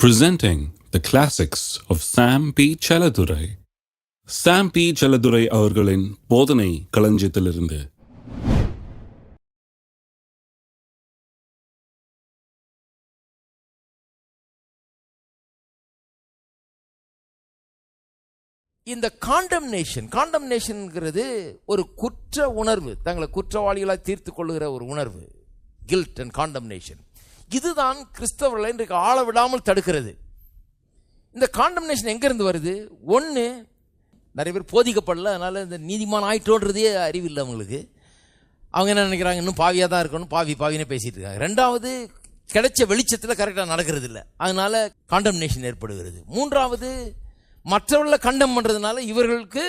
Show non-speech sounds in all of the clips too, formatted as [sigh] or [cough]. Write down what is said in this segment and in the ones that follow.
presenting the classics of Sam P. Chaladurai. Sam P. Chaladurai அவர்களின் போதனை களஞ்சியத்திலிருந்து இந்த condemnation காண்டம்னேஷன்ங்கிறது ஒரு குற்ற உணர்வு தங்களை குற்றவாளிகளாக தீர்த்து கொள்ளுகிற ஒரு உணர்வு கில்ட் அண்ட் காண்டம்னேஷன் இதுதான் கிறிஸ்தவர்களை இன்றைக்கு ஆள விடாமல் தடுக்கிறது. இந்த காண்டம்னேஷன் எங்கேருந்து வருது? ஒன்று நிறைய பேர் போதிக்கப்படல அதனால் இந்த நீதிமான் ஆயிட்டோன்றதே அறிவில்லை அவங்களுக்கு. அவங்க என்ன நினைக்கிறாங்க? இன்னும் பாவியாக தான் இருக்கணும் பாவி பாவினே பேசிகிட்டு இருக்காங்க. ரெண்டாவது கிடைச்ச வெளிச்சத்தில் கரெக்டாக நடக்கிறது இல்லை. அதனால் காண்டம்னேஷன் ஏற்படுகிறது. மூன்றாவது மற்றவர்களை கண்டம் பண்ணுறதுனால இவர்களுக்கு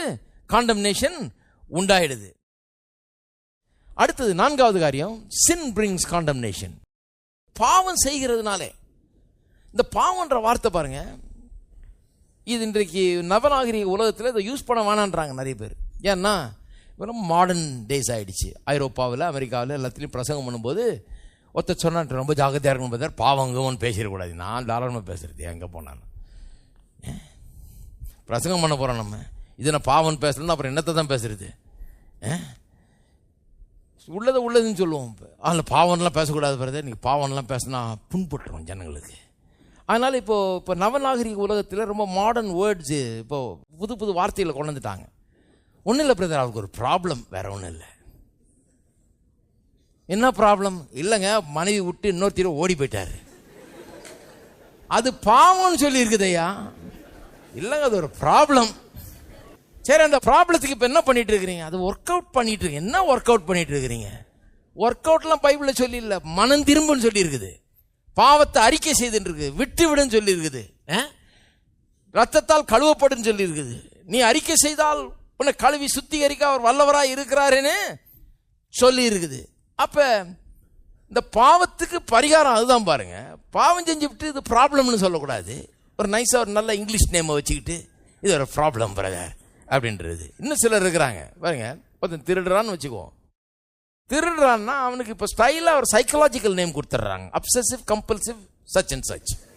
காண்டம்னேஷன் உண்டாயிடுது. அடுத்தது நான்காவது காரியம் சின் பிரிங்ஸ் காண்டம்னேஷன் பாவம் செய்கிறதுனாலே. இந்த பாவம்ன்ற வார்த்தை பாருங்க. இது இன்றைக்கு நவநாகரிக உலகத்தில் இதை யூஸ் பண்ண வேணான்றாங்க நிறைய பேர். ஏன்னா வெறும் மாடர்ன் டேஸ் ஆகிடுச்சு ஐரோப்பாவில் அமெரிக்காவில் எல்லாத்துலேயும் பிரசங்கம் பண்ணும்போது ஒருத்தர் சொன்னான் ரொம்ப ஜாகிரதையாக இருக்கணும் பார்த்தார் பாவங்கன்னு பேசிடக்கூடாது. நான் தாராளமாக பேசுகிறது எங்கே போனாலும். பிரசங்கம் பண்ண போகிறோம் நம்ம. இது நான் பாவம் பேசலன்னா அப்புறம் என்னத்தை தான் பேசுகிறது ஆ? உள்ளதை உள்ளதுன்னு சொல்லுவோம் அதில் பாவம்லாம் பேசக்கூடாது பிறகு நீங்கள் பாவம்லாம் பேசினா புண்பட்டுரும் ஜனங்களுக்கு. அதனால் இப்போது இப்போ நவநாகரிக உலகத்தில் ரொம்ப மாடர்ன் வேர்ட்ஸு இப்போது புது புது வார்த்தைகளை கொண்டு வந்துட்டாங்க. ஒன்றும் இல்லை பிரதர் அவருக்கு ஒரு ப்ராப்ளம் வேற ஒன்றும் இல்லை. என்ன ப்ராப்ளம் இல்லைங்க மனைவி விட்டு இன்னொருத்தரும் ஓடி போயிட்டார். அது பாவம்னு சொல்லியிருக்குதையா இல்லைங்க அது ஒரு ப்ராப்ளம் சரி அந்த ப்ராப்ளத்துக்கு இப்போ என்ன பண்ணிட்டு இருக்கிறீங்க? அது ஒர்க் அவுட் பண்ணிட்டு இருக்கீங்க என்ன ஒர்க் அவுட் பண்ணிட்டு இருக்கிறீங்க? ஒர்க் அவுட்லாம் பைபிளில் சொல்லி இல்லை. மனம் திரும்புன்னு சொல்லி இருக்குது. பாவத்தை அறிக்கை செய்துன்னு இருக்குது. விட்டு விடுன்னு சொல்லி இருக்குது. ஆ? ரத்தத்தால் கழுவப்படுன்னு சொல்லி இருக்குது. நீ அறிக்கை செய்தால் உன்னை கழுவி சுத்திகரிக்க அவர் வல்லவராக இருக்கிறாருன்னு சொல்லி இருக்குது. அப்போ இந்த பாவத்துக்கு பரிகாரம் அதுதான் பாருங்க. பாவம் செஞ்சு விட்டு இது ப்ராப்ளம்னு சொல்லக்கூடாது. ஒரு நைஸாக ஒரு நல்ல இங்கிலீஷ் நேமை வச்சுக்கிட்டு இது ஒரு ப்ராப்ளம் பிரதர் அப்படின்றது. இன்னும் சிலர் இருக்கிறாங்க. பாருங்க ஒருத்தன் திருடுறான்னு வச்சுக்குவோம் திருடுறான்னா அவனுக்கு இப்போ ஸ்டைலாக ஒரு சைக்கலாஜிக்கல் நேம் கொடுத்துட்றாங்க obsessive compulsive such and such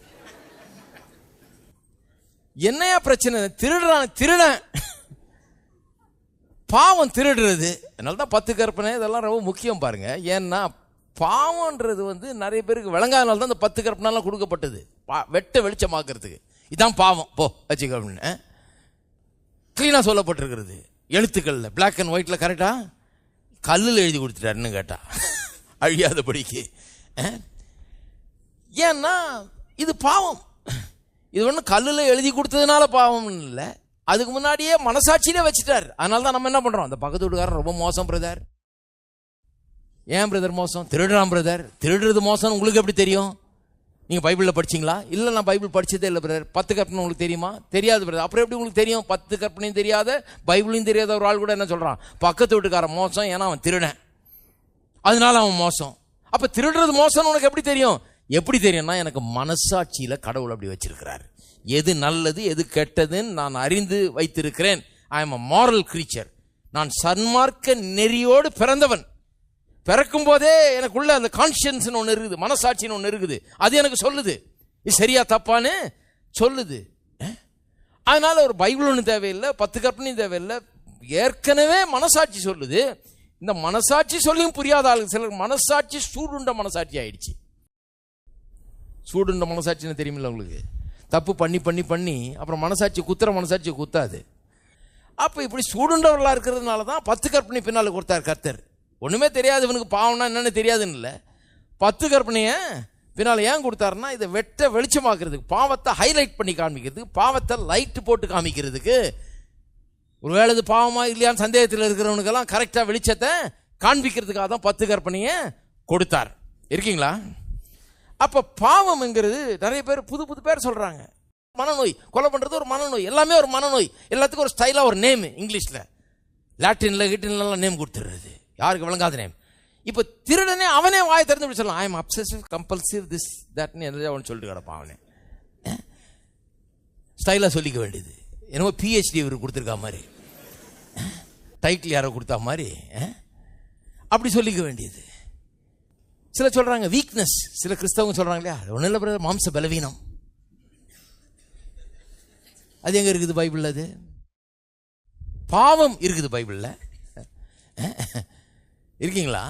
என்னையா பிரச்சனை? திருடுறான் திருடன். பாவம் திருடுறது. அதனால தான் பத்து கற்பனை இதெல்லாம் ரொம்ப முக்கியம் பாருங்க. ஏன்னா பாவம்ன்றது வந்து நிறைய பேருக்கு விளங்காதனால தான் இந்த பத்து கற்பனைலாம் கொடுக்கப்பட்டது. பா- வெட்ட வெளிச்சமாக்குறதுக்கு. இதான் பாவம். போ வச்சுக்கோ அப்படின்னு. க்ளீனாக சொல்லப்பட்டிருக்கிறது. எழுத்துக்களில். பிளாக் அண்ட் ஒயிட்டில் கரெக்டாக கல்லில் எழுதி கொடுத்துட்டாருன்னு கேட்டா. அழியாதபடிக்கு. ஏன்னா இது பாவம். இது ஒன்றும் கல்லில் எழுதி கொடுத்ததுனால பாவம் இல்லை. அதுக்கு முன்னாடியே மனசாட்சியிலே வச்சுட்டார். அதனால தான் நம்ம என்ன பண்ணுறோம் அந்த பக்கத்து வீட்டுக்காரன் ரொம்ப மோசம் பிரதர் ஏன் பிரதர் மோசம்? திருடுறான் பிரதர் திருடுறது மோசம் உங்களுக்கு எப்படி தெரியும்? நீங்கள் பைபிளில் படிச்சீங்களா? இல்லை நான் பைபிள் படிச்சதே இல்லை பிரதர் பத்து கற்பனை உங்களுக்கு தெரியுமா? தெரியாது பிரதர் அப்புறம் எப்படி உங்களுக்கு தெரியும்? பத்து கற்பனையும் தெரியாத பைபிளையும் தெரியாத ஒரு ஆள் கூட என்ன சொல்கிறான் பக்கத்து வீட்டுக்காரன் மோசம் ஏன்னா அவன் திருடன். அதனால அவன் மோசம். அப்போ திருடுறது மோசம்னு உனக்கு எப்படி தெரியும்? எப்படி தெரியும்னா எனக்கு மனசாட்சியில் கடவுள் அப்படி வச்சிருக்கிறார். எது நல்லது எது கெட்டதுன்னு நான் அறிந்து வைத்திருக்கிறேன். I am a moral creature நான் சன்மார்க்க நெறியோடு பிறந்தவன். பிறக்கும் போதே எனக்குள்ள அந்த கான்ஷியன்ஸ் ஒன்று இருக்குது மனசாட்சின்னு ஒன்று இருக்குது. அது எனக்கு சொல்லுது. இது சரியா தப்பான்னு சொல்லுது. அதனால் அதனால ஒரு பைபிள் ஒன்றும் தேவையில்லை பத்து கற்பனையும் தேவையில்லை. ஏற்கனவே மனசாட்சி சொல்லுது. இந்த மனசாட்சி சொல்லியும் புரியாத ஆளுங்க சிலர் மனசாட்சி சூடுண்ட மனசாட்சி ஆயிடுச்சு. சூடுண்ட மனசாட்சின்னு தெரியுமில்ல உங்களுக்கு? தப்பு பண்ணி பண்ணி பண்ணி அப்புறம் மனசாட்சி குத்துற மனசாட்சி குத்தாது. அப்போ இப்படி சூடுண்டவர்களாக இருக்கிறதுனால தான் பத்து கற்பனை பின்னால் கொடுத்தார் கர்த்தர். ஒன்றுமே தெரியாது இவனுக்கு பாவம்னா என்னென்னு தெரியாதுன்னு இல்லை. பத்து கற்பனையை பின்னால் ஏன் கொடுத்தாருன்னா இதை வெட்ட வெளிச்சமாக்குறதுக்கு பாவத்தை ஹைலைட் பண்ணி காமிக்கிறதுக்கு பாவத்தை லைட்டு போட்டு காமிக்கிறதுக்கு. ஒருவேளை இது பாவமா இல்லையான்னு சந்தேகத்தில் இருக்கிறவனுக்கெல்லாம் கரெக்டாக வெளிச்சத்தை காண்பிக்கிறதுக்காக தான் பத்து கற்பனையை கொடுத்தார். இருக்கீங்களா? அப்போ பாவம்ங்கிறது நிறைய பேர் புது புது பேர் சொல்கிறாங்க மனநோய் கொலை பண்ணுறது ஒரு மனநோய் எல்லாமே ஒரு மனநோய். எல்லாத்துக்கும் ஒரு ஸ்டைலாக ஒரு நேம் இங்கிலீஷில். லாட்டினில் கிட்டின்லாம் நேம் கொடுத்துடுறது யாருக்கு விளங்காதனே? இப்போ திருடனே அவனே வாயை திறந்து இப்படி சொல்லலாம் I am obsessive compulsive this தட்னு எந்த அவன் சொல்லிட்டு கிடப்பான் அவனே. ஸ்டைலாக சொல்லிக்க வேண்டியது. என்னவோ பிஹெச்டி இவர் கொடுத்துருக்கா மாதிரி. டைட்டில் யாரோ கொடுத்தா மாதிரி அப்படி சொல்லிக்க வேண்டியது. சில சொல்கிறாங்க வீக்னஸ் சில கிறிஸ்தவங்க சொல்கிறாங்க இல்லையா ஒன்றும் இல்லை பிரதர் மாம்ச பலவீனம். அது எங்கே இருக்குது பைபிள்ல அது? பாவம் இருக்குது பைபிளில். இருக்கீங்களா?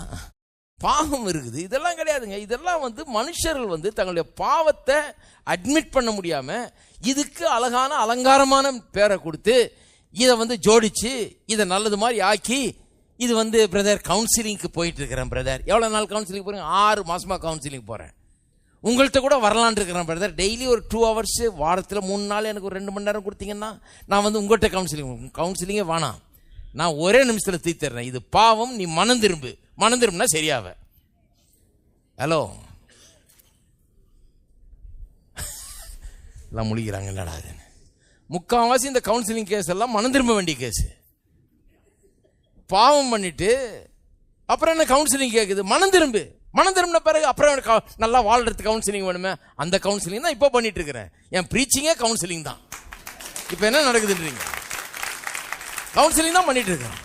பாவம் இருக்குது. இதெல்லாம் கிடையாதுங்க. இதெல்லாம் வந்து மனுஷர்கள் வந்து தங்களுடைய பாவத்தை அட்மிட் பண்ண முடியாமல் இதுக்கு அழகான அலங்காரமான பேரை கொடுத்து இதை வந்து ஜோடிச்சு இதை நல்லது மாதிரி ஆக்கி இது வந்து பிரதர் கவுன்சிலிங்க்கு போயிட்டு இருக்கிறேன் பிரதர் எவ்வளோ நாள் கவுன்சிலிங் போகிறேன் ஆறு மாதமாக கவுன்சிலிங் போகிறேன் உங்கள்கிட்ட கூட வரலான் இருக்கிறேன் பிரதர் டெய்லி ஒரு டூ ஹவர்ஸ் வாரத்தில் மூணு நாள் எனக்கு ஒரு ரெண்டு மணி நேரம் கொடுத்தீங்கன்னா நான் வந்து உங்கள்கிட்ட கவுன்சிலிங் கவுன்சிலிங்கே வேணாம். நான் ஒரே நிமிஷத்தில் தீர்த்துறேன். இது பாவம் நீ மனம் திரும்பு. மனம் திரும்பினா சரியாவ. ஹலோ [laughs] எல்லாம் முழிக்கிறாங்க என்னடா இதுன்னு முக்கால்வாசி இந்த கவுன்சிலிங் கேஸ் எல்லாம் மனம் திரும்ப வேண்டிய கேஸ் பாவம் பண்ணிட்டு அப்புறம் என்ன கவுன்சிலிங் கேட்குது மனம் திரும்பு. மனம் திரும்பின பிறகு அப்புறம் நல்லா வாழ்றதுக்கு கவுன்சிலிங் வேணுமே? அந்த கவுன்சிலிங் தான் இப்போ பண்ணிட்டு இருக்கிறேன். என் ப்ரீச்சிங்கே கவுன்சிலிங் தான். இப்போ என்ன நடக்குதுன்றீங்க? கவுன்சிலிங் தான் பண்ணிட்டு இருக்கேன்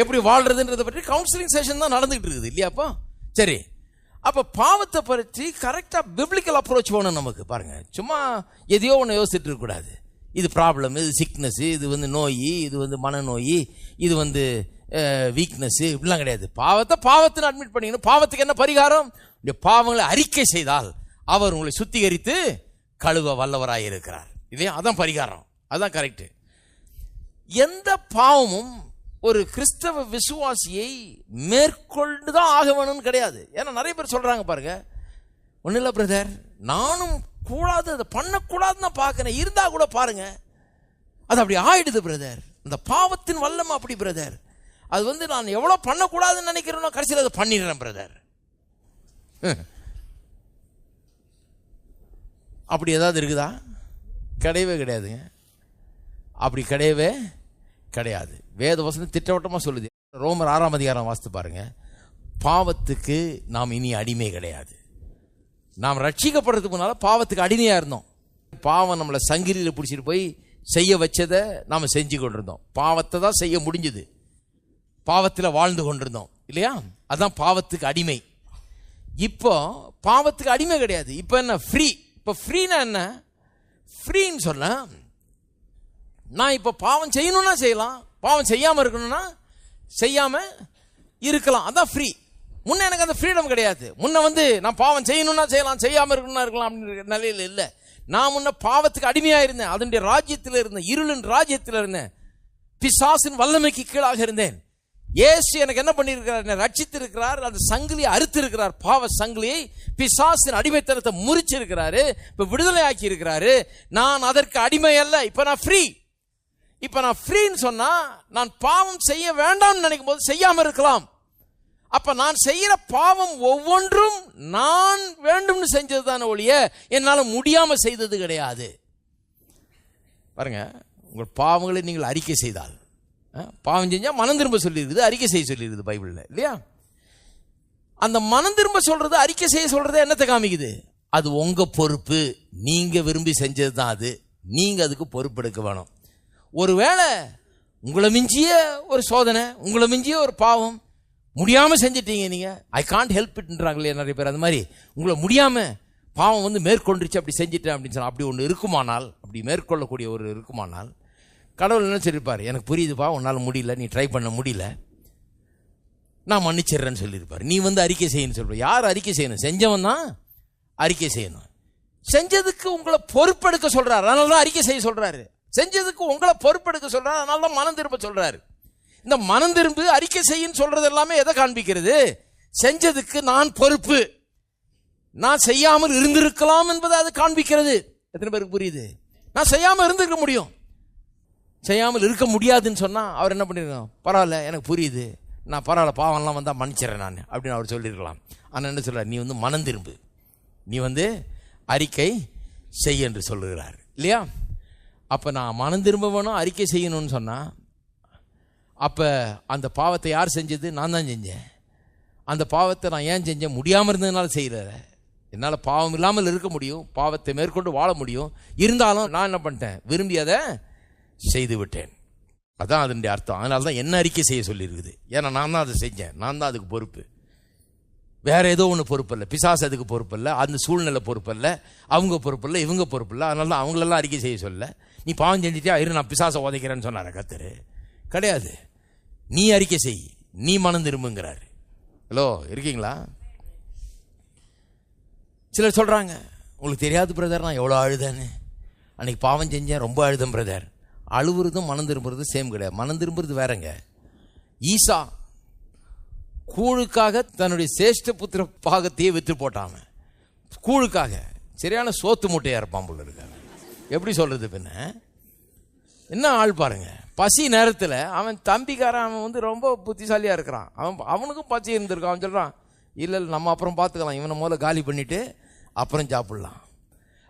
எப்படி வாழ்றதுன்றதை பற்றி கவுன்சிலிங் செஷன் தான் நடந்துகிட்டு இருக்குது இல்லையாப்பா சரி. அப்போ பாவத்தை பற்றி கரெக்டாக பிப்ளிக்கல் அப்ரோச் வேணும் நமக்கு பாருங்கள் சும்மா எதையோ ஒன்று யோசிச்சுட்டு இருக்கக்கூடாது இது ப்ராப்ளம் இது சிக்னஸ் இது வந்து நோய் இது வந்து மனநோய் இது வந்து வீக்னஸ் இப்படிலாம் கிடையாது. பாவத்தை பாவத்தில் அட்மிட் பண்ணிக்கணும். பாவத்துக்கு என்ன பரிகாரம்? பாவங்களை அறிக்கை செய்தால் அவர் உங்களை சுத்திகரித்து கழுவ வல்லவராக இருக்கிறார் இல்லையா அதான் பரிகாரம். அதான் கரெக்டு எந்த பாவமும் ஒரு கிறிஸ்தவ விசுவாசியை மேற்கொண்டு தான் ஆக வேணும்னு கிடையாது. ஏன்னா நிறைய பேர் சொல்கிறாங்க பாருங்க ஒன்றும் இல்லை பிரதர் நானும் கூடாது அதை பண்ணக்கூடாதுன்னு நான் பார்க்குறேன். இருந்தால் கூட பாருங்க அது அப்படி ஆயிடுது பிரதர் இந்த பாவத்தின் வல்லம் அப்படி பிரதர் அது வந்து நான் எவ்வளோ பண்ணக்கூடாதுன்னு நினைக்கிறேனோ கடைசியில் அதை பண்ணிடுறேன் பிரதர் அப்படி ஏதாவது இருக்குதா? கிடையவே கிடையாதுங்க. அப்படி கிடையவே கிடையாது. வேத வசனம் திட்டவட்டமாக சொல்லுது. ரோமர் ஆறாம் அதிகாரம் வாசித்து பாருங்க. பாவத்துக்கு நாம் இனி அடிமை கிடையாது. நாம் ரட்சிக்கப்படுறதுக்கு முன்னால் பாவத்துக்கு அடிமையாக இருந்தோம். பாவம் நம்மளை சங்கிலியில் பிடிச்சிட்டு போய் செய்ய வச்சதை நாம் செஞ்சு கொண்டிருந்தோம். பாவத்தை தான் செய்ய முடிஞ்சுது. பாவத்தில் வாழ்ந்து கொண்டிருந்தோம். இல்லையா? அதுதான் பாவத்துக்கு அடிமை. இப்போ பாவத்துக்கு அடிமை கிடையாது. இப்போ என்ன? ஃப்ரீ இப்போ ஃப்ரீனா என்ன? ஃப்ரீன்னு சொன்னா நான் இப்போ பாவம் செய்யணும்னா செய்யலாம். பாவம் செய்யாமல் இருக்கணும்னா செய்யாமல் இருக்கலாம். அதான் ஃப்ரீ முன்ன எனக்கு அந்த ஃப்ரீடம் கிடையாது. முன்ன வந்து நான் பாவம் செய்யணும்னா செய்யலாம் செய்யாமல் இருக்கணும்னா இருக்கலாம் அப்படின்ற நிலையில் இல்லை. நான் முன்ன பாவத்துக்கு அடிமையாக இருந்தேன். அதனுடைய ராஜ்யத்தில் இருந்தேன் இருளின் ராஜ்யத்தில் இருந்தேன் பிசாசின் வல்லமைக்கு கீழாக இருந்தேன். ஏசு எனக்கு என்ன பண்ணியிருக்கிறார்? என்னை ரட்சித்திருக்கிறார். அந்த சங்கிலியை அறுத்திருக்கிறார். பாவ சங்கிலியை பிசாசின் அடிமைத்தனத்தை முறிச்சிருக்கிறாரு. இப்போ விடுதலை ஆக்கி இருக்கிறாரு நான் அதற்கு அடிமை அல்ல இப்போ நான் ஃப்ரீ இப்ப நான் ஃப்ரீன்னு சொன்னா நான் பாவம் செய்ய வேண்டாம்னு நினைக்கும் போது செய்யாம இருக்கலாம். அப்ப நான் செய்யற பாவம் ஒவ்வொன்றும் நான் வேண்டும்னு செஞ்சது தானே ஒழிய என்னால முடியாம செய்தது கிடையாது. பாருங்க உங்கள் பாவங்களை நீங்கள் அறிக்கை செய்தால். பாவம் செஞ்சா மனம் திரும்ப சொல்லியிருக்குது அறிக்கை செய்ய சொல்லியிருக்குது பைபிள்ல இல்லையா? அந்த மனம் திரும்ப சொல்றது அறிக்கை செய்ய சொல்றது என்னத்தை காமிக்குது? அது உங்க பொறுப்பு. நீங்க விரும்பி செஞ்சது தான் அது. நீங்க அதுக்கு பொறுப்பெடுக்க வேணும். ஒருவேளை உங்களை மிஞ்சிய ஒரு சோதனை உங்களை மிஞ்சிய ஒரு பாவம் முடியாமல் செஞ்சிட்டீங்க நீங்கள் ஐ காண்ட் ஹெல்ப் இட்ன்றாங்களே நிறைய பேர். அந்த மாதிரி உங்களை முடியாமல் பாவம் வந்து மேற்கொண்டுருச்சு அப்படி செஞ்சிட்டேன் அப்படின்னு சொன்னால் அப்படி ஒன்று இருக்குமானால் அப்படி மேற்கொள்ளக்கூடிய ஒரு இருக்குமானால் கடவுள் நினச்சிருப்பார் எனக்கு புரியுதுப்பா உன்னால் முடியல நீ ட்ரை பண்ண முடியல. நான் மன்னிச்சிடுறேன்னு சொல்லியிருப்பார் நீ வந்து அறிக்கை செய்யணும்னு சொல்ற. யார் அறிக்கை செய்யணும்? செஞ்சவன் தான் அறிக்கை செய்யணும். செஞ்சதுக்கு உங்களை பொறுப்பெடுக்க சொல்கிறார் அதனால தான் அறிக்கை செய்ய சொல்கிறாரு செஞ்சதுக்கு உங்களை பொறுப்பெடுக்க சொல்கிறார் அதனால தான் மனம் திரும்ப சொல்றாரு. இந்த மனம் திரும்பு அறிக்கை செய்யுன்னு சொல்கிறது எல்லாமே எதை காண்பிக்கிறது? செஞ்சதுக்கு நான் பொறுப்பு. நான் செய்யாமல் இருந்திருக்கலாம் என்பதை அது காண்பிக்கிறது. எத்தனை பேருக்கு புரியுது? நான் செய்யாமல் இருந்திருக்க முடியும். செய்யாமல் இருக்க முடியாதுன்னு சொன்னால் அவர் என்ன பண்ணிருக்கோம் பரவாயில்ல எனக்கு புரியுது. நான் பரவாயில்ல பாவம்லாம் வந்தால் மன்னிச்சிடறேன் நான் அப்படின்னு அவர் சொல்லியிருக்கலாம். ஆனால் என்ன சொல்கிறார் நீ வந்து மனம் திரும்பு. நீ வந்து அறிக்கை செய் என்று சொல்லுகிறார். இல்லையா? அப்போ நான் மனம் திரும்ப வேணும் அறிக்கை செய்யணும்னு சொன்னால் அப்போ அந்த பாவத்தை யார் செஞ்சது? நான் தான் செஞ்சேன். அந்த பாவத்தை நான் ஏன் செஞ்சேன்? முடியாமல் இருந்ததுனால செய்கிற என்னால் பாவம் இல்லாமல் இருக்க முடியும். பாவத்தை மேற்கொண்டு வாழ முடியும். இருந்தாலும் நான் என்ன பண்ணிட்டேன்? விரும்பி அதை செய்து விட்டேன். அதான் அதனுடைய அர்த்தம். அதனால தான் என்ன அறிக்கை செய்ய சொல்லியிருக்குது. ஏன்னா நான் தான் அதை செஞ்சேன். நான் தான் அதுக்கு பொறுப்பு. வேற ஏதோ ஒன்று பொறுப்பில்லை. பிசாஸ் பிசாசு அதுக்கு பொறுப்பில்லை. அந்த சூழ்நிலை பொறுப்பில்லை. அவங்க பொறுப்பு இல்லை இவங்க பொறுப்பு இல்லை அதனால தான் அவங்களெல்லாம் அறிக்கை செய்ய சொல்ல நீ பாவம் செஞ்சிட்டியா? இரு நான் பிசாசை உதைக்கிறேன்னு சொன்னார கத்தரு கிடையாது. நீ அறிக்கை செய். நீ மனம் திரும்புங்கிறாரு. ஹலோ இருக்கீங்களா? சிலர் சொல்கிறாங்க உங்களுக்கு தெரியாது பிரதர் நான் எவ்வளோ அழுதேன்னு. அன்னைக்கு பாவம் செஞ்சேன் ரொம்ப அழுதும் பிரதர் அழுவுறதும் மனம் திரும்புறதும் சேம் கிடையாது. மனம் திரும்புறது வேறங்க. ஈசா கூழுக்காக தன்னுடைய சேஷ்ட புத்திர பாகத்தையே விற்று போட்டான் கூழுக்காக. சரியான சோத்து மூட்டையாக இருப்பான் போல இருக்காங்க எப்படி சொல்றது பின்ன? என்ன ஆள் பாருங்க. பசி நேரத்தில் அவன் தம்பிக்காரன் அவன் வந்து ரொம்ப புத்திசாலியாக இருக்கிறான். அவன் அவனுக்கும் பசி இருந்திருக்கான் அவன் சொல்கிறான் இல்லை இல்லை நம்ம அப்புறம் பார்த்துக்கலாம் இவனை முதல்ல காலி பண்ணிவிட்டு அப்புறம் சாப்பிட்லாம்.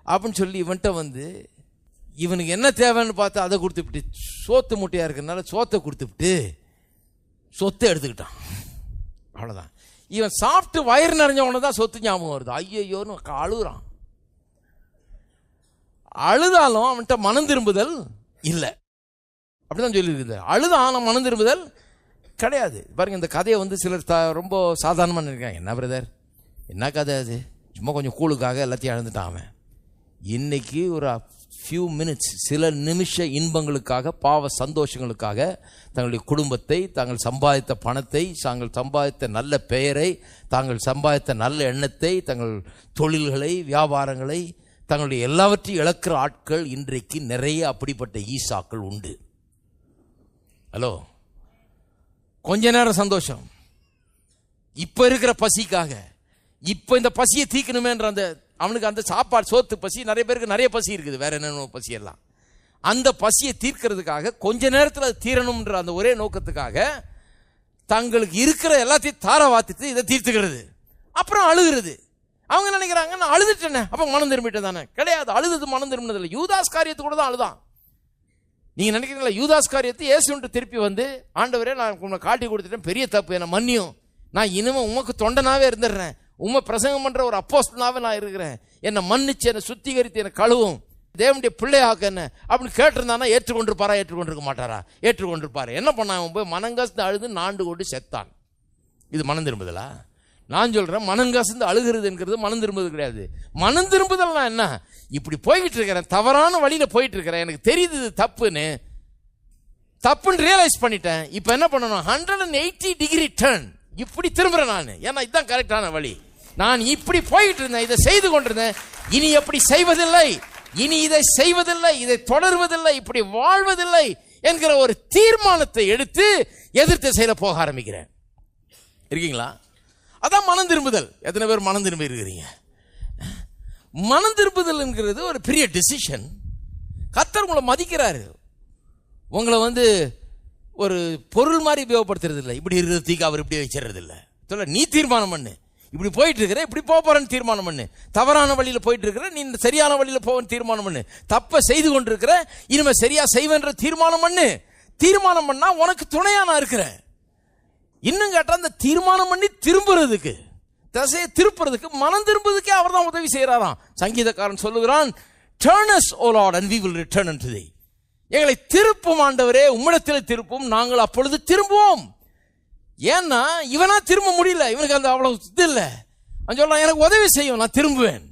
அப்படின்னு சொல்லி இவன்கிட்ட வந்து இவனுக்கு என்ன தேவைன்னு பார்த்து அதை கொடுத்துவிட்டு சோத்து முட்டையாக இருக்கிறதுனால சோத்தை கொடுத்துவிட்டு சொத்தை எடுத்துக்கிட்டான். அவ்வளோதான் இவன் சாப்பிட்டு வயிறு நிறைஞ்சவனை தான் சொத்து ஞாபகம் வருது. ஐயோன்னு அழுகுறான். அழுதாலும் அவன்கிட்ட மனம் திரும்புதல் இல்லை. அப்படிதான் சொல்லியிருக்குது. அழுதாலும் மனம் திரும்புதல் கிடையாது. பாருங்க இந்த கதையை வந்து சிலர் த ரொம்ப சாதாரணமாக நினைக்கிறாங்க. என்ன பிரதர்? என்ன கதை அது? சும்மா கொஞ்சம் கூழுக்காக எல்லாத்தையும் அழுந்துட்டான் அவன். இன்னைக்கு ஒரு ஃபியூ மினிட்ஸ் சில நிமிஷ இன்பங்களுக்காக பாவ சந்தோஷங்களுக்காக தங்களுடைய குடும்பத்தை தாங்கள் சம்பாதித்த பணத்தை தாங்கள் சம்பாதித்த நல்ல பெயரை தாங்கள் சம்பாதித்த நல்ல எண்ணத்தை தங்கள் தொழில்களை வியாபாரங்களை தங்களுடைய எல்லாவற்றையும் இழக்கிற ஆட்கள் இன்றைக்கு நிறைய அப்படிப்பட்ட ஈசாக்கள் உண்டு. ஹலோ கொஞ்ச நேரம் சந்தோஷம். இப்போ இருக்கிற பசிக்காக இப்போ இந்த பசியை தீக்கணுமேன்ற அந்த அவனுக்கு அந்த சாப்பாடு சோத்து பசி நிறைய பேருக்கு நிறைய பசி இருக்குது வேற என்னென்ன பசியெல்லாம். அந்த பசியை தீர்க்கிறதுக்காக கொஞ்ச நேரத்தில் அது தீரணும்ன்ற அந்த ஒரே நோக்கத்துக்காக தங்களுக்கு இருக்கிற எல்லாத்தையும் தார வாத்துட்டு இதை தீர்த்துக்கிறது. அப்புறம் அழுகிறது. அவங்க நினைக்கிறாங்க? நான் அழுதுட்டேனே. அப்போ மனம் திரும்பிட்டேன் தானே கிடையாது. அழுது மனம் திரும்பினதில்லை. யூதாஸ் காரியத்து கூட தான் அழுதான். நீங்க நினைக்கிறீங்களா? யூதாஸ் காரியத்தை இயேசுன்ட்டு திருப்பி வந்து ஆண்டவரே நான் உங்களை காட்டி கொடுத்துட்டேன். பெரிய தப்பு. என்ன மன்னியும். நான் இனிமே உமக்கு தொண்டனாவே இருந்துடுறேன். உண்மை பிரசங்கம் பண்ணுற ஒரு அப்போஸ்டனாகவே நான் இருக்கிறேன். என்னை மன்னிச்சு என்னை சுத்திகரித்து என்னை கழுவும். தேவனுடைய பிள்ளையாக்க என்ன? அப்படின்னு கேட்டிருந்தானா ஏற்றுக்கொண்டிருப்பாரா? ஏற்றுக்கொண்டிருக்க மாட்டாரா? ஏற்றுக்கொண்டிருப்பாரு. என்ன பண்ணான் போய் மனங்கஸ்து அழுது நாண்டு கொண்டு செத்தான். இது மனம் திரும்புதலா? நான் சொல்கிறேன் மனங்கசந்து அழுகிறதுங்கிறது மனம் திரும்புவது கிடையாது. மனம் திரும்புதல்னா என்ன? இப்படி போய்கிட்டு இருக்கிறேன் தவறான வழியில் போயிட்டு இருக்கிறேன் எனக்கு தெரியுது இது தப்புன்னு. தப்புன்னு ரியலைஸ் பண்ணிட்டேன். இப்போ என்ன பண்ணணும்? Hundred and eighty degree turn இப்படி திரும்புகிறேன் நான். ஏன்னா இதுதான் கரெக்டான வழி. நான் இப்படி போயிட்டு இருந்தேன் இதை செய்து கொண்டிருந்தேன். இனி எப்படி செய்வதில்லை. இனி இதை செய்வதில்லை இதை தொடர்வதில்லை இப்படி வாழ்வதில்லை என்கிற ஒரு தீர்மானத்தை எடுத்து எதிர்த்து செயல போக ஆரம்பிக்கிறேன். இருக்கீங்களா? அதான் மனம் திரும்புதல். எத்தனை பேர் மனம் திரும்பி இருக்கிறீங்க? மனம் திரும்புதல்ங்கிறது ஒரு பெரிய டிசிஷன் கத்தர் உங்களை மதிக்கிறாரு. உங்களை வந்து ஒரு பொருள் மாதிரி உபயோகப்படுத்துறது இல்லை இப்படி இருக்கிறதுக்கு அவர் இப்படி வச்சிடறது இல்லை சொல்ல நீ தீர்மானம் பண்ணு. இப்படி போயிட்டு இருக்கிற இப்படி போக போறேன்னு தீர்மானம் பண்ணு. தவறான வழியில் போயிட்டு இருக்கிற நீ சரியான வழியில் போவன்னு தீர்மானம் பண்ணு. தப்பை செய்து கொண்டிருக்கிற இனிமே சரியா செய்வேன்ற தீர்மானம் பண்ணு. தீர்மானம் பண்ணா உனக்கு துணையா நான் இருக்கிறேன். இன்னும் கேட்டால் அந்த தீர்மானம் பண்ணி திரும்புறதுக்கு தசையை திருப்புறதுக்கு மனம் திரும்புறதுக்கே அவர் தான் உதவி செய்கிறாராம் சங்கீதக்காரன் சொல்லுகிறான் turn us O Lord and we will return unto எங்களை திருப்பும் ஆண்டவரே உம்மிடத்தில் திருப்பும் நாங்கள் அப்பொழுது திரும்புவோம். ஏன்னா இவனா திரும்ப முடியல இவனுக்கு அந்த அவ்வளவு இது இல்லை. அவன் சொல்றான் எனக்கு உதவி செய்யும் நான் திரும்புவேன்.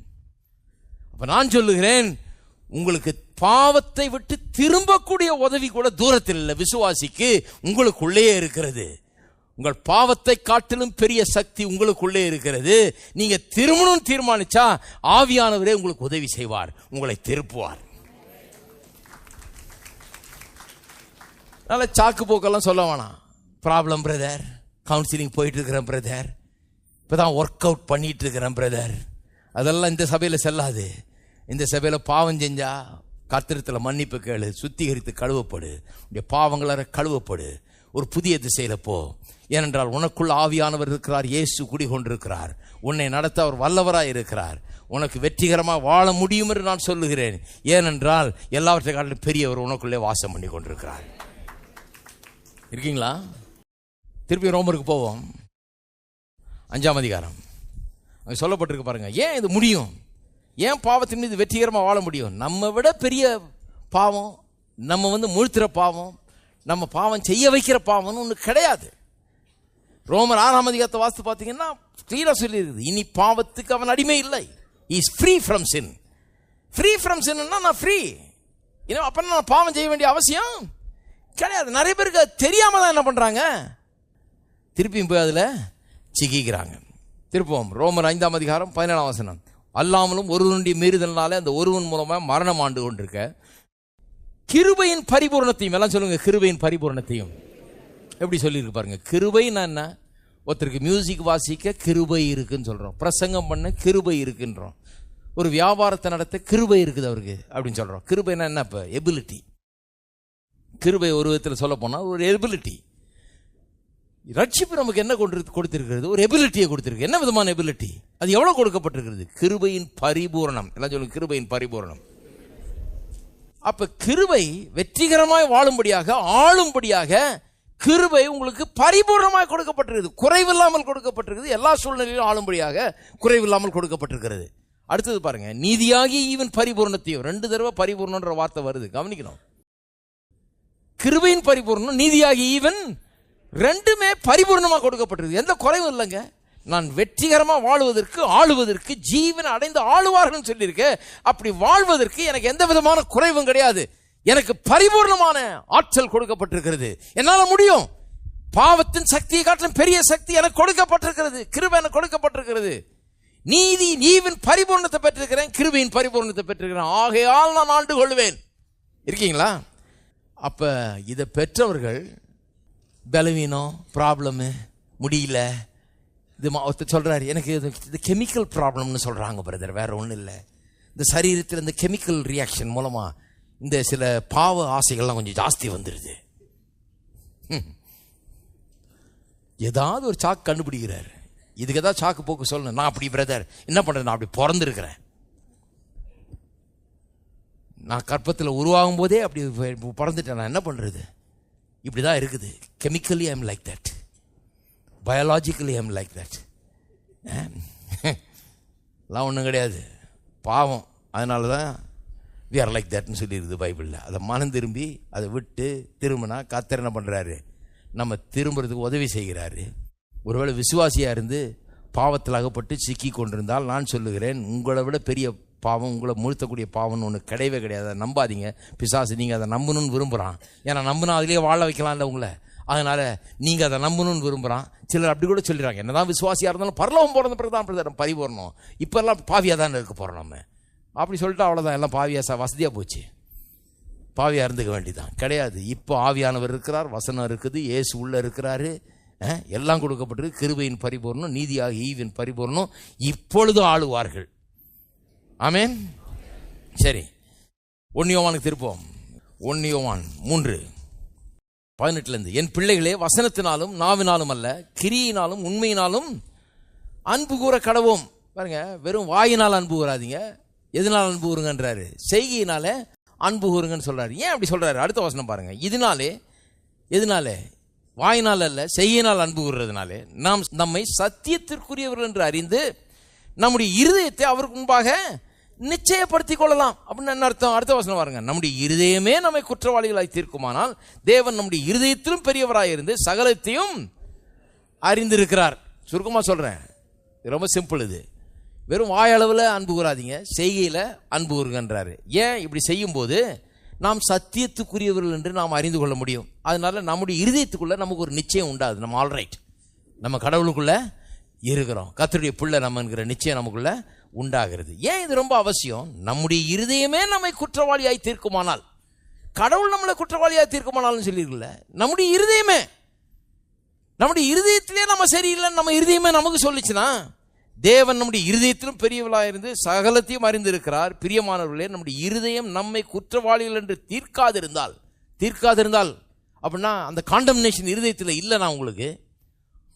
அப்ப நான் சொல்லுகிறேன் உங்களுக்கு பாவத்தை விட்டு திரும்பக்கூடிய உதவி கூட தூரத்தில் இல்லை விசுவாசிக்கு உங்களுக்குள்ளேயே இருக்கிறது. உங்கள் பாவத்தை காட்டிலும் பெரிய சக்தி உங்களுக்குள்ளே இருக்கிறது. நீங்க திருமணம் தீர்மானிச்சா ஆவியானவரே உங்களுக்கு உதவி செய்வார் உங்களை திருப்புவார். நல்ல சாக்கு போக்கெல்லாம் சொல்ல வேணாம். ப்ராப்ளம் பிரதர் கவுன்சிலிங் போயிட்டு இருக்கிறேன் பிரதர் இப்பதான் ஒர்க் அவுட் பண்ணிட்டு இருக்கிறேன் பிரதர் அதெல்லாம் இந்த சபையில் செல்லாது. இந்த சபையில் பாவம் செஞ்சா கத்திரத்தில் மன்னிப்பு கேளு சுத்திகரித்து கழுவப்படு. உடைய பாவங்களார கழுவப்படு. ஒரு புதிய திசையில் போ. ஏனென்றால் உனக்குள் ஆவியானவர் இருக்கிறார் இயேசு குடிகொண்டிருக்கிறார். உன்னை நடத்த அவர் வல்லவராக இருக்கிறார். உனக்கு வெற்றிகரமாக வாழ முடியும் என்று நான் சொல்லுகிறேன். ஏனென்றால் எல்லாவற்றை காட்டிலும் பெரியவர் உனக்குள்ளே வாசம் பண்ணி கொண்டிருக்கிறார். இருக்கீங்களா? திருப்பி ரோமருக்கு போவோம். அஞ்சாம் அதிகாரம். அங்கே சொல்லப்பட்டிருக்கு பாருங்க. ஏன் இது முடியும்? ஏன் பாவத்தின் மீது வெற்றிகரமாக வாழ முடியும்? நம்ம விட பெரிய பாவம் நம்ம வந்து முழுத்துற பாவம் நம்ம பாவம் செய்ய வைக்கிற பாவம்னு ஒன்று கிடையாது. ரோமர் ஆறாம் அதிகாரத்தை வாஸ்து பார்த்தீங்கன்னா கிளியராக சொல்லியிருக்குது. இனி பாவத்துக்கு அவன் அடிமை இல்லை. Is free from sin free from சின்னா நான் ஃப்ரீ ஏன்னா அப்போ நான் பாவம் செய்ய வேண்டிய அவசியம் கிடையாது. நிறைய பேருக்கு அது தெரியாம தான் என்ன பண்ணுறாங்க திருப்பியும் போய் அதில் சிக்கிக்கிறாங்க. திருப்பவும் ரோமர் ஐந்தாம் அதிகாரம் பதினேழாம் வசனம். அல்லாமலும் ஒருவனுடைய மீறுதல்னாலே அந்த ஒருவன் மூலமாக மரணம் ஆண்டு கொண்டிருக்க. கிருபையின் பரிபூர்ணத்தையும் எல்லாம் சொல்லுங்கள் கிருபையின் பரிபூரணத்தையும். எப்படி சொல்லியிருக்கு பாருங்க. கிருபைன்னா என்ன? ஒருத்தருக்கு மியூசிக் வாசிக்க கிருபை இருக்குன்னு சொல்கிறோம் பிரசங்கம் பண்ண கிருபை இருக்குன்றோம். ஒரு வியாபாரத்தை நடத்த கிருபை இருக்குது அவருக்கு அப்படின்னு சொல்கிறோம் கிருபைனா என்ன இப்போ? எபிலிட்டி கிருபை ஒரு விதத்தில் சொல்ல போனால் ஒரு எபிலிட்டி ரட்சிப்பு நமக்கு என்ன கொண்டு கொடுத்திருக்கிறது? ஒரு எபிலிட்டியை கொடுத்துருக்கு. என்ன விதமான எபிலிட்டி அது எவ்வளோ கொடுக்கப்பட்டிருக்கிறது? கிருபையின் பரிபூரணம். எல்லாம் சொல்லுங்க. கிருபையின் பரிபூரணம். அப்போ கிருபை வெற்றிகரமாய் வாழும்படியாக ஆளும்படியாக கிருபை உங்களுக்கு பரிபூர்ணமாக கொடுக்கப்பட்டிருக்குது. குறைவில்லாமல் கொடுக்கப்பட்டிருக்குது. எல்லா சூழ்நிலையிலும் ஆளும்படியாக குறைவில்லாமல் கொடுக்கப்பட்டிருக்கிறது. அடுத்தது பாருங்க. நீதியாகி ஈவன் பரிபூர்ணத்தையும் ரெண்டு தடவை பரிபூர்ணன்ற வார்த்தை வருது. கவனிக்கணும். கிருபையின் பரிபூர்ணம் நீதியாகி ஈவன் ரெண்டுமே பரிபூர்ணமாக கொடுக்கப்பட்டிருக்கு எந்த குறைவும் இல்லைங்க. நான் வெற்றிகரமாக வாழுவதற்கு ஆளுவதற்கு ஜீவன் அடைந்து ஆளுவார்கள் சொல்லியிருக்கேன். அப்படி வாழ்வதற்கு எனக்கு எந்த விதமான குறைவும் கிடையாது. எனக்கு பரிபூர்ணமான ஆற்றல் கொடுக்கப்பட்டிருக்கிறது. என்னால் முடியும்? பாவத்தின் சக்தியை காட்டிலும் பெரிய சக்தி எனக்கு கொடுக்கப்பட்டிருக்கிறது. கிருபை எனக்கு கொடுக்கப்பட்டிருக்கிறது. நீதி நீவின் பரிபூர்ணத்தை பெற்றிருக்கிறேன் கிருபியின் பரிபூர்ணத்தை பெற்றிருக்கிறேன். ஆகையால் நான் ஆண்டு கொள்வேன். இருக்கீங்களா? அப்போ இதை பெற்றவர்கள் பலவீனம் ப்ராப்ளமு முடியல இது ஒருத்தர் சொல்கிறாரு எனக்கு இது இது கெமிக்கல் ப்ராப்ளம்னு சொல்கிறாங்க பிரதர் வேறு ஒன்றும் இல்லை. இந்த சரீரத்தில் இந்த கெமிக்கல் ரியாக்ஷன் மூலமாக இந்த சில பாவ ஆசைகள்லாம் கொஞ்சம் ஜாஸ்தி வந்துடுது ஏதாவது ஒரு சாக்கு கண்டுபிடிக்கிறார். இதுக்கு ஏதாவது சாக்கு போக்கு சொல்லணும். நான் அப்படி பிரதர் என்ன பண்ணுறது நான் அப்படி பிறந்திருக்கிறேன். நான் கற்பத்தில் உருவாகும் போதே அப்படி பிறந்துட்டேன். நான் என்ன பண்ணுறது இப்படி தான் இருக்குது chemically I'm like that biologically I'm like that எல்லாம் ஒன்றும் கிடையாது. பாவம். அதனால தான் வி ஆர் லைக் தட்னு சொல்லியிருக்குது பைபிளில். அதை மனம் திரும்பி அதை விட்டு திரும்பினா கத்தர் என்ன பண்ணுறாரு நம்ம திரும்புறதுக்கு உதவி செய்கிறாரு. ஒருவேளை விசுவாசியாக இருந்து பாவத்தில் அகப்பட்டு சிக்கி கொண்டிருந்தால் நான் சொல்லுகிறேன் உங்களை விட பெரிய பாவம் உங்களை முழுத்தக்கூடிய பாவம்னு ஒன்று கிடையவே கிடையாது. அதை நம்பாதீங்க. பிசாசு நீங்கள் அதை நம்பணும்னு விரும்புகிறான் ஏன்னா நம்பினா அதிலேயே வாழ வைக்கலாம்ல உங்களை. அதனால் நீங்கள் அதை நம்பணும்னு விரும்புகிறான் சிலர் அப்படி கூட சொல்லிடுறாங்க. என்னதான் விசுவாசியாக இருந்தாலும் பரலவம் போகிறது பிறகு தான் பிரதர் பரிபூர்ணம். இப்போல்லாம் பாவியாக தானே இருக்க போகிறோம் நம்ம. அப்படி சொல்லிட்டு அவ்வளோதான் எல்லாம் பாவியா வசதியாக போச்சு. பாவியாக இருந்துக்க வேண்டிதான் கிடையாது. இப்போ ஆவியானவர் இருக்கிறார் வசனம் இருக்குது ஏசு உள்ளே இருக்கிறாரு எல்லாம் கொடுக்கப்பட்டிருக்கு. கிருபையின் பரிபூர்ணம் நீதியாக ஈவின் பரிபூர்ணம். இப்பொழுது ஆளுவார்கள். ஆமேன். சரி. ஒன்னியோவானுக்கு திருப்போம். ஒன்னியோவான் மூன்று. பதினெட்டுலேருந்து என் பிள்ளைகளே வசனத்தினாலும் நாவினாலும் அல்ல கிரியினாலும் உண்மையினாலும் அன்பு கூற கடவோம். பாருங்க வெறும் வாயினால் அன்பு கூறாதீங்க. எதனால் அன்பு கூறுங்கன்றாரு செய்கையினால அன்பு கூறுங்கன்னு சொல்கிறாரு ஏன் அப்படி சொல்கிறாரு அடுத்த வசனம் பாருங்கள் இதனாலே எதனாலே? வாயினால் அல்ல செய்கையினால் அன்பு கூறுறதுனாலே நாம் நம்மை சத்தியத்திற்குரியவர்கள் என்று அறிந்து நம்முடைய இருதயத்தை அவருக்கு முன்பாக நிச்சயப்படுத்திக் கொள்ளலாம். அப்படின்னு என்ன அர்த்தம்? அடுத்த வசனம் பாருங்க. நம்முடைய இருதயமே நம்மை குற்றவாளிகளாய் தீர்க்குமானால் தேவன் நம்முடைய இருதயத்திலும் பெரியவராக இருந்து சகலத்தையும் அறிந்திருக்கிறார். சுருக்கமாக சொல்கிறேன் ரொம்ப சிம்பிள் இது. வெறும் வாயளவில் அன்பு கூறாதீங்க செய்கையில் அன்பு கூறுகின்றாரு ஏன் இப்படி செய்யும்போது நாம் சத்தியத்துக்குரியவர்கள் என்று நாம் அறிந்து கொள்ள முடியும். அதனால நம்முடைய இருதயத்துக்குள்ளே நமக்கு ஒரு நிச்சயம் உண்டாது நம்ம ஆல்ரைட் நம்ம கடவுளுக்குள்ளே இருக்கிறோம். கத்தருடைய பிள்ளை நம்மங்கிற நிச்சயம் நமக்குள்ளே உண்டாகிறது. ஏன் இது ரொம்ப அவசியம்? நம்முடைய இருதயமே நம்மை குற்றவாளியாய் தீர்க்குமானால். கடவுள் நம்மளை குற்றவாளியாக தீர்க்குமானாலும் சொல்லியிருக்கல நம்முடைய இருதயமே. நம்முடைய இருதயத்திலே நம்ம சரியில்லைன்னு நம்ம இருதயமே நமக்கு சொல்லிச்சுன்னா தேவன் நம்முடைய இருதயத்திலும் பெரியவளாக இருந்து சகலத்தையும் அறிந்திருக்கிறார். பிரியமானவர்களே நம்முடைய இருதயம் நம்மை குற்றவாளிகள் என்று தீர்க்காதிருந்தால் தீர்க்காதிருந்தால் அப்படின்னா அந்த காண்டம்னேஷன் இருதயத்தில் இல்லைனா உங்களுக்கு.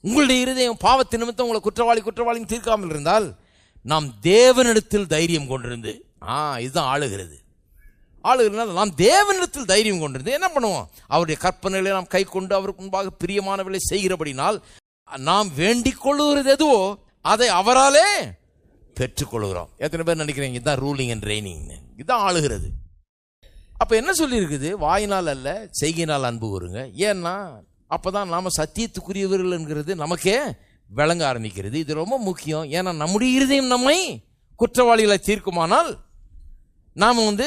உங்களுடைய இருதயம் பாவத்தின் நிமித்தம் உங்களை குற்றவாளி குற்றவாளின்னு தீர்க்காமல் இருந்தால் நாம் தேவனிடத்தில் தைரியம் கொண்டிருந்து ஆ இதுதான் ஆளுகிறது. ஆளுகிறதுனால நாம் தேவனிடத்தில் தைரியம் கொண்டிருந்து என்ன பண்ணுவோம்? அவருடைய கற்பனைகளை நாம் கை கொண்டு அவருக்கு முன்பாக பிரியமானவர்களை செய்கிறபடினால் நாம் வேண்டிக் கொள்ளுகிறது எதுவோ அதை அவராலே பெற்றுக்கொள்கிறோம். எத்தனை பேர் நினைக்கிறீங்க இதுதான் ரூலிங் அண்ட் ட்ரைனிங் இதுதான் ஆளுகிறது. அப்ப என்ன சொல்லியிருக்குது? வாயினால் அல்ல செய்கினால் அன்பு வருங்க ஏன்னா அப்பதான் நாம சத்தியத்துக்குரியவர்கள் என்கிறது நமக்கே விளங்க ஆரம்பிக்கிறது. இது ரொம்ப முக்கியம். ஏன்னா நம்முடைய இருதயம் நம்மை குற்றவாளிகளை தீர்க்குமானால் நாம் வந்து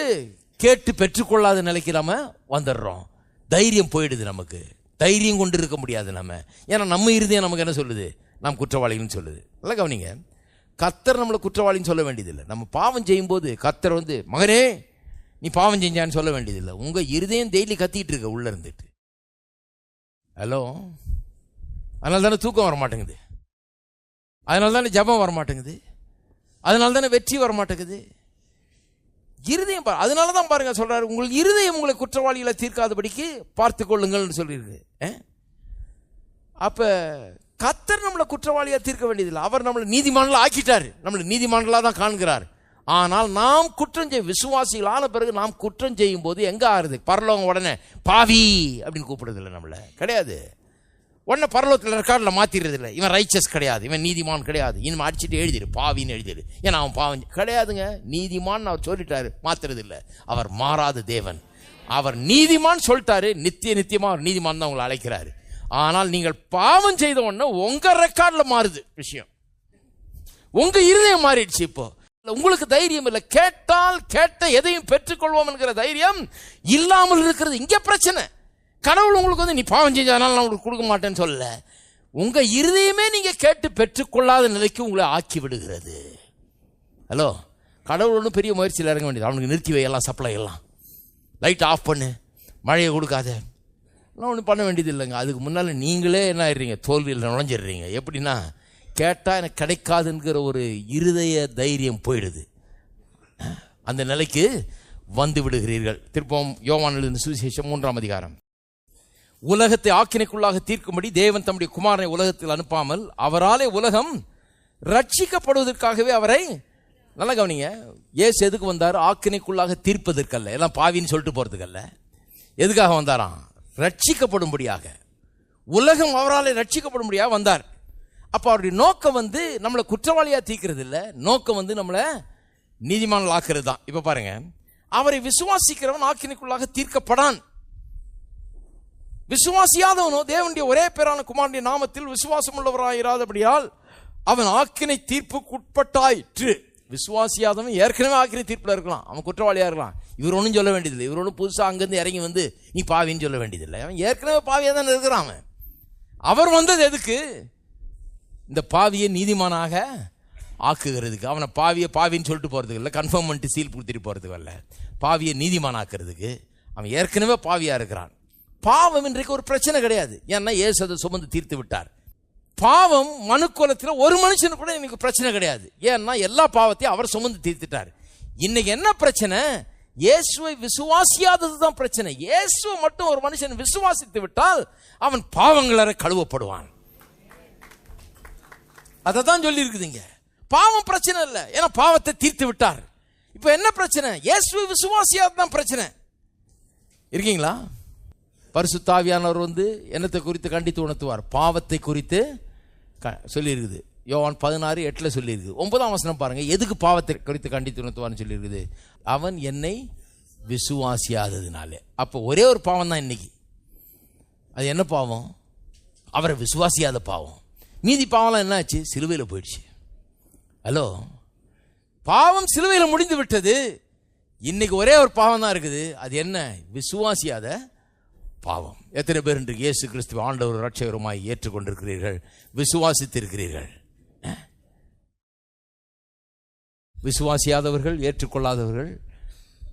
கேட்டு பெற்றுக்கொள்ளாத நிலைக்கு நம்ம வந்துடுறோம். தைரியம் போயிடுது நமக்கு. தைரியம் கொண்டு இருக்க முடியாது நம்ம. ஏன்னா நம்ம இருதயம் நமக்கு என்ன சொல்லுது? நாம் குற்றவாளிகள்னு சொல்லுது. நல்லா கவனிங்க. கத்தர் நம்மளை குற்றவாளின்னு சொல்ல வேண்டியதில்லை. நம்ம பாவம் செய்யும்போது கத்தர் வந்து மகனே நீ பாவம் செஞ்சான்னு சொல்ல வேண்டியதில்லை. உங்கள் இருதயம் டெய்லி கத்திட்டு இருக்க உள்ளே இருந்துட்டு. ஹலோ அதனால தானே தூக்கம் வர மாட்டேங்குது. அதனால தானே ஜபம் வர மாட்டேங்குது. அதனால தானே வெற்றி வர மாட்டேங்குது. இருதயம் பா அதனால தான் பாருங்க சொல்றாரு உங்கள் இருதயம் உங்களை குற்றவாளிகளை தீர்க்காதபடிக்கு பார்த்து கொள்ளுங்கள்னு சொல்லியிருக்கு அப்போ கத்தர் நம்மளை குற்றவாளியாக தீர்க்க வேண்டியதில்லை. அவர் நம்மளை நீதிமான்களா ஆக்கிட்டார். நம்மளை நீதிமான்களா தான் காண்கிறார். ஆனால் நாம் குற்றம் செய்ய விசுவாசிகள் ஆன பிறகு நாம் குற்றம் செய்யும் போது எங்கே ஆறுது? பரலோகம் உடனே பாவி அப்படின்னு கூப்பிடுறதில்ல நம்மளை. கிடையாது. உடனே பரலோகத்தில் ரெக்கார்டில் மாற்றிடுறதில்ல இல்லை இவன் ரைச்சஸ் கிடையாது. இவன் நீதிமான் கிடையாது. இனிமே அடிச்சுட்டு எழுதிடு பாவின்னு எழுதிடு ஏன்னா அவன் பாவம். கிடையாதுங்க. நீதிமான் அவர் சொல்லிட்டாரு. மாத்துறதில்ல. அவர் மாறாத தேவன். அவர் நீதிமான் சொல்லிட்டாரு. நித்திய நித்தியமாக அவர் நீதிமான் தான் உங்களை அழைக்கிறாரு. ஆனால் நீங்கள் பாவம் செய்த உடனே உங்க ரெக்கார்டில் மாறுது விஷயம். உங்க இருதயம் மாறிடுச்சு இப்போ. உங்களுக்கு தைரியம் இல்லை. கேட்டால் கேட்ட எதையும் பெற்றுக்கொள்வோம் என்கிற தைரியம் இல்லாமல் இருக்கிறது. இங்க பிரச்சனை. கடவுள் உங்களுக்கு வந்து நீ பாவம் செஞ்சதுனால நான் உங்களுக்கு கொடுக்க மாட்டேன்னு சொல்லல. உங்க இருதயமே நீங்க கேட்டு பெற்றுக்கொள்ளாத நிலைக்கு உங்களை ஆக்கி விடுகிறது. ஹலோ? கடவுள் ஒன்றும் பெரிய முயற்சியில் இறங்க வேண்டியது. அவனுக்கு நிறுத்தி வையெல்லாம் சப்ளை எல்லாம். லைட் ஆஃப் பண்ணு. மழையை கொடுக்காத. அதெல்லாம் ஒன்றும் பண்ண வேண்டியது இல்லைங்க அதுக்கு முன்னால் நீங்களே என்ன ஆயிடுறீங்க? தோல்வியில் நுழைஞ்சிடுறீங்க. எப்படின்னா கேட்டால் எனக்கு கிடைக்காதுங்கிற ஒரு இருதய தைரியம் போயிடுது. அந்த நிலைக்கு வந்து விடுகிறீர்கள். திருப்பம் யோவானிலிருந்து சுவிசேஷம் மூன்றாம் அதிகாரம். உலகத்தை ஆக்கினைக்குள்ளாக தீர்க்கும்படி தேவன் தம்முடைய குமாரனை உலகத்தில் அனுப்பாமல் அவராலே உலகம் ரட்சிக்கப்படுவதற்காகவே அவரை நல்லா கவனிங்க. ஏசு எதுக்கு வந்தார்? ஆக்கினைக்குள்ளாக தீர்ப்பதற்கல்ல. எல்லாம் பாவின்னு சொல்லிட்டு போறதுக்கல்ல. எதுக்காக வந்தாராம்? ரட்சிக்கப்படும்படியாக. உலகம் அவராலே ரட்சிக்கப்படும்படியாக வந்தார். அப்போ அவருடைய நோக்கம் வந்து நம்மளை குற்றவாளியாக தீர்க்கிறது இல்லை நோக்கம் வந்து நம்மளை நீதிமான் ஆக்கிறது தான் இப்போ பாருங்க. அவரை விசுவாசிக்கிறவன் ஆக்கினைக்குள்ளாக தீர்க்கப்படான். விசுவாசியாதவனோ தேவனுடைய ஒரே பேரான குமாரனுடைய நாமத்தில் விசுவாசம் உள்ளவராயிராதபடியால் அவன் ஆக்கினை தீர்ப்புக்கு உட்பட்டாயிற்று விசுவாசியாதவன் ஏற்கனவே ஆக்கினை தீர்ப்பில் இருக்கலாம். அவன் குற்றவாளியாக இருக்கலாம். இவர் ஒன்றும் சொல்ல வேண்டியதில்லை. இவர் ஒன்றும் புதுசாக அங்கேருந்து இறங்கி வந்து நீ பாவின்னு சொல்ல வேண்டியதில்லை. அவன் ஏற்கனவே பாவியாக தான் இருக்கிறான் அவன். அவர் வந்தது எதுக்கு? இந்த பாவியை நீதிமானாக ஆக்குகிறதுக்கு. அவனை பாவியை பாவின்னு சொல்லிட்டு போகிறதுக்கு இல்லை கன்ஃபார்ம் பண்ணிட்டு சீல் கொடுத்துட்டு போகிறதுக்கு இல்லை பாவியை நீதிமானாக்குறதுக்கு அவன் ஏற்கனவே பாவியாக இருக்கிறான். பாவம் இன்றைக்கு ஒரு பிரச்சனை கிடையாது. ஏன்னா ஏசு அதை சுமந்து தீர்த்து விட்டார். பாவம் மனுக்குலத்தில் ஒரு மனுஷனு கூட இன்னைக்கு பிரச்சனை கிடையாது. ஏன்னா எல்லா பாவத்தையும் அவர் சுமந்து தீர்த்துட்டார். இன்னைக்கு என்ன பிரச்சனை? இயேசுவை விசுவாசியாதது தான் பிரச்சனை. இயேசுவை மட்டும் ஒரு மனுஷன் விசுவாசித்து விட்டால் அவன் பாவங்களற கழுவப்படுவான். அதை தான் சொல்லி இருக்குதுங்க பாவம் பிரச்சனை இல்லை. ஏன்னா பாவத்தை தீர்த்து விட்டார். இப்போ என்ன பிரச்சனை? இயேசுவை விசுவாசியாத தான் பிரச்சனை. இருக்கீங்களா? பரிசுத்தாவியானவர் வந்து என்னத்தை குறித்து கண்டித்து உணர்த்துவார்? பாவத்தை குறித்து சொல்லியிருக்குது. யோவான் பதினாறு எட்டில் சொல்லியிருக்குது. ஒன்பதாம் வசனம் பாருங்கள் எதுக்கு பாவத்தை குறித்து கண்டித்து உணர்த்துவான்னு சொல்லியிருக்குது? அவன் என்னை விசுவாசியாததுனாலே. அப்போ ஒரே ஒரு பாவம் தான் இன்னைக்கு. அது என்ன பாவம்? அவரை விசுவாசியாத பாவம். மீதி பாவம்லாம் என்னாச்சு? சிலுவையில் போயிடுச்சு. ஹலோ? பாவம் சிலுவையில் முடிந்து விட்டது. இன்னைக்கு ஒரே ஒரு பாவம் தான் இருக்குது. அது என்ன? விசுவாசியாத பாவம். எத்தனை பேர் என்று இயேசு கிறிஸ்துவ ஆண்டவர் ரட்சகருமாய் ஏற்றுக்கொண்டிருக்கிறீர்கள்? விசுவாசித்திருக்கிறீர்கள். விசுவாசியாதவர்கள் ஏற்றுக்கொள்ளாதவர்கள்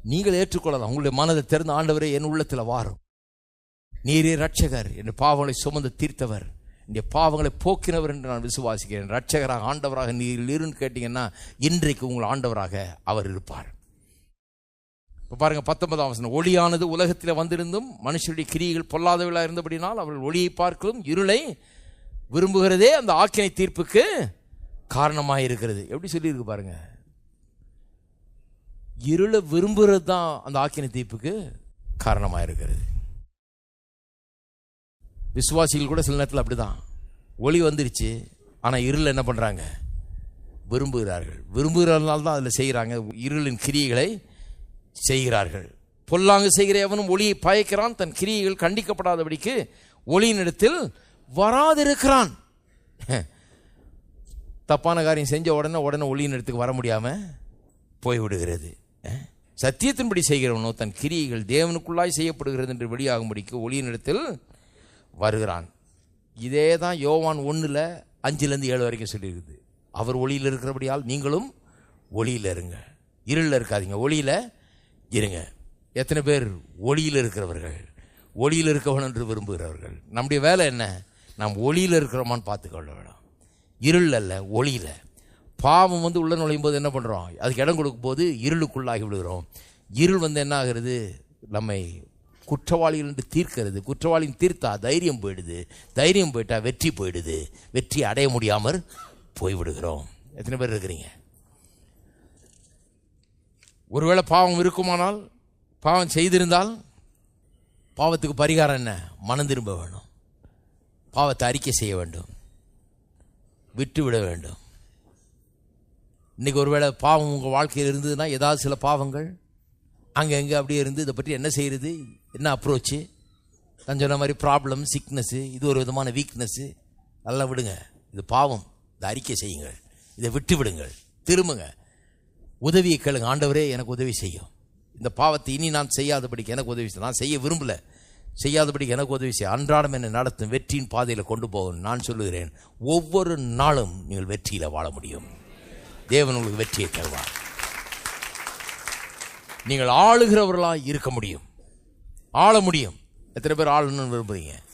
நீங்கள் ஏற்றுக்கொள்ளலாம். உங்களுடைய மனதை திறந்த ஆண்டவரே என் உள்ளத்தில் வாரும். நீரே ரட்சகர் என் பாவங்களை சுமந்து தீர்த்தவர். இந்த பாவங்களை போக்கினவர் என்று நான் விசுவாசிக்கிறேன். ரட்சகராக ஆண்டவராக நீர் இருன்னு கேட்டீங்கன்னா இன்றைக்கு உங்கள் ஆண்டவராக அவர் இருப்பார். இப்போ பாருங்க பத்தொன்பதாம் வசனம். ஒளியானது உலகத்தில் வந்திருந்தும் மனுஷருடைய கிரிகள் பொல்லாதவர்களாக இருந்தபடினால் அவர்கள் ஒளியை பார்க்கலும் இருளை விரும்புகிறதே அந்த ஆக்கினை தீர்ப்புக்கு காரணமாக இருக்கிறது எப்படி சொல்லியிருக்கு பாருங்க? இருளை விரும்புகிறது தான் அந்த ஆக்கினை தீர்ப்புக்கு காரணமாக இருக்கிறது விசுவாசிகள் கூட சில நேரத்தில் அப்படிதான். ஒளி வந்துருச்சு ஆனால் இருள் என்ன பண்ணுறாங்க விரும்புகிறார்கள். விரும்புகிறதுனால தான் அதில் செய்கிறாங்க இருளின் கிரியைகளை செய்கிறார்கள். பொல்லாங்கு செய்கிற எவனும் ஒளியை பயக்கிறான் தன் கிரியைகள் கண்டிக்கப்படாதபடிக்கு ஒளியின் இடத்தில் வராதிருக்கிறான். தப்பான காரியம் செஞ்ச உடனே உடனே ஒளியின் இடத்துக்கு வர முடியாமல் போய்விடுகிறது. சத்தியத்தின்படி செய்கிறவனோ தன் கிரியைகள் தேவனுக்குள்ளாய் செய்யப்படுகிறது என்று வெளியாகும்படிக்கு ஒளியினிடத்தில் வருகிறான். இதே தான் யோவான் ஒன்றில் அஞ்சுலேருந்து ஏழு வரைக்கும் சொல்லியிருக்குது. அவர் ஒளியில் இருக்கிறபடியால் நீங்களும் ஒளியில் இருங்க. இருளில் இருக்காதீங்க. ஒளியில் இருங்க. எத்தனை பேர் ஒளியில் இருக்கிறவர்கள்? ஒளியில் இருக்கவன் என்று விரும்புகிறவர்கள். நம்முடைய வேலை என்ன? நாம் ஒளியில் இருக்கிறோமான்னு பார்த்துக்கொள்ள வேணும். இருள் அல்ல ஒளியில். பாவம் வந்து உள்ள நுழையும் போது என்ன பண்ணுறோம் அதுக்கு இடம் கொடுக்கும் போது இருளுக்குள்ளாகி விடுகிறோம். இருள் வந்து என்ன ஆகிறது? நம்மை குற்றவாளிகள் என்று தீர்க்கிறது. குற்றவாளியின் தீர்த்தா தைரியம் போயிடுது. தைரியம் போயிட்டா வெற்றி போயிடுது. வெற்றி அடைய முடியாமல் போய்விடுகிறோம். எத்தனை பேர் இருக்கிறீங்க? ஒருவேளை பாவம் இருக்குமானால் பாவம் செய்திருந்தால் பாவத்துக்கு பரிகாரம் என்ன? மனம் திரும்ப வேணும். பாவத்தை அறிக்கை செய்ய வேண்டும். விட்டு விட வேண்டும். இன்றைக்கி ஒருவேளை பாவம் உங்கள் வாழ்க்கையில் இருந்ததுன்னா ஏதாவது சில பாவங்கள் அங்கே எங்கே அப்படியே இருந்து இதை பற்றி என்ன செய்கிறது என்ன அப்ரோச்சு நான் சொன்ன மாதிரி ப்ராப்ளம் சிக்னஸ்ஸு இது ஒரு விதமான வீக்னஸ்ஸு நல்லா விடுங்க. இது பாவம். இதை அறிக்கை செய்யுங்கள். இதை விட்டு விடுங்கள் திரும்புங்க. உதவியை கேளுங்க. ஆண்டவரே எனக்கு உதவி செய்யும் இந்த பாவத்தை இனி நான் செய்யாதபடிக்கு எனக்கு உதவி செய்யும் நான் செய்ய விரும்பல. செய்யாதபடிக்கு எனக்கு உதவி செய்ய அன்றாடம் என்னை நடத்தும் வெற்றியின் பாதையில் கொண்டு போகும் நான் சொல்லுகிறேன். ஒவ்வொரு நாளும் நீங்கள் வெற்றியில் வாழ முடியும். தேவன் உங்களுக்கு வெற்றியை தருவார். நீங்கள் ஆளுகிறவர்களாக இருக்க முடியும். ஆள முடியும். எத்தனை பேர் ஆளணும்னு விரும்புகிறீங்க